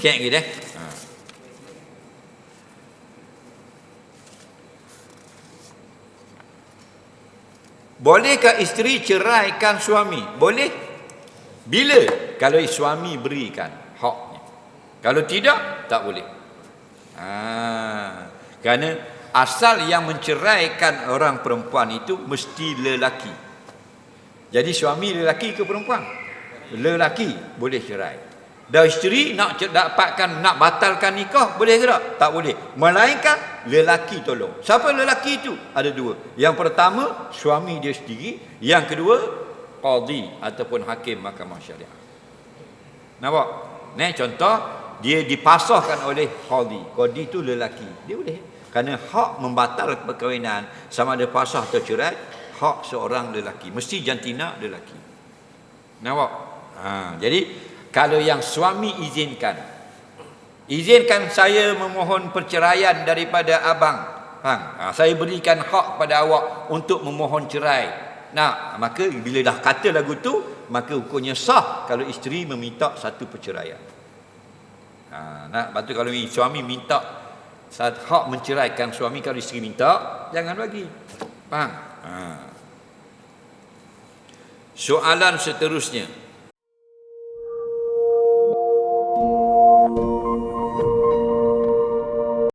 Sikit lagi deh. Ha. Bolehkah isteri ceraikan suami? Boleh. Bila? Kalau suami berikan haknya. Kalau tidak, tak boleh. Ha. Kerana asal yang menceraikan orang perempuan itu mesti lelaki. Jadi suami lelaki ke perempuan? Lelaki boleh cerai. Dan isteri nak dapatkan nak batalkan nikah boleh ke tak? Tak boleh. Melainkan lelaki tolong. Siapa lelaki itu? Ada dua. Yang pertama suami dia sendiri, yang kedua qadi ataupun hakim mahkamah syariah. Nampak? Ni contoh dia dipasahkan oleh qadi. Qadi itu lelaki. Dia boleh. Kerana hak membatalkan perkahwinan sama ada pasah atau cerai, hak seorang lelaki. Mesti jantina lelaki. Nampak? Ha, jadi kalau yang suami izinkan. Izinkan saya memohon perceraian daripada abang. Bang ha, saya berikan hak pada awak untuk memohon cerai. Nah maka bila dah kata lagu tu maka hukumnya sah kalau isteri meminta satu perceraian. Ha, nah tu kalau suami minta saat hak menceraikan suami kalau isteri minta jangan bagi. Faham? Ha. soalan seterusnya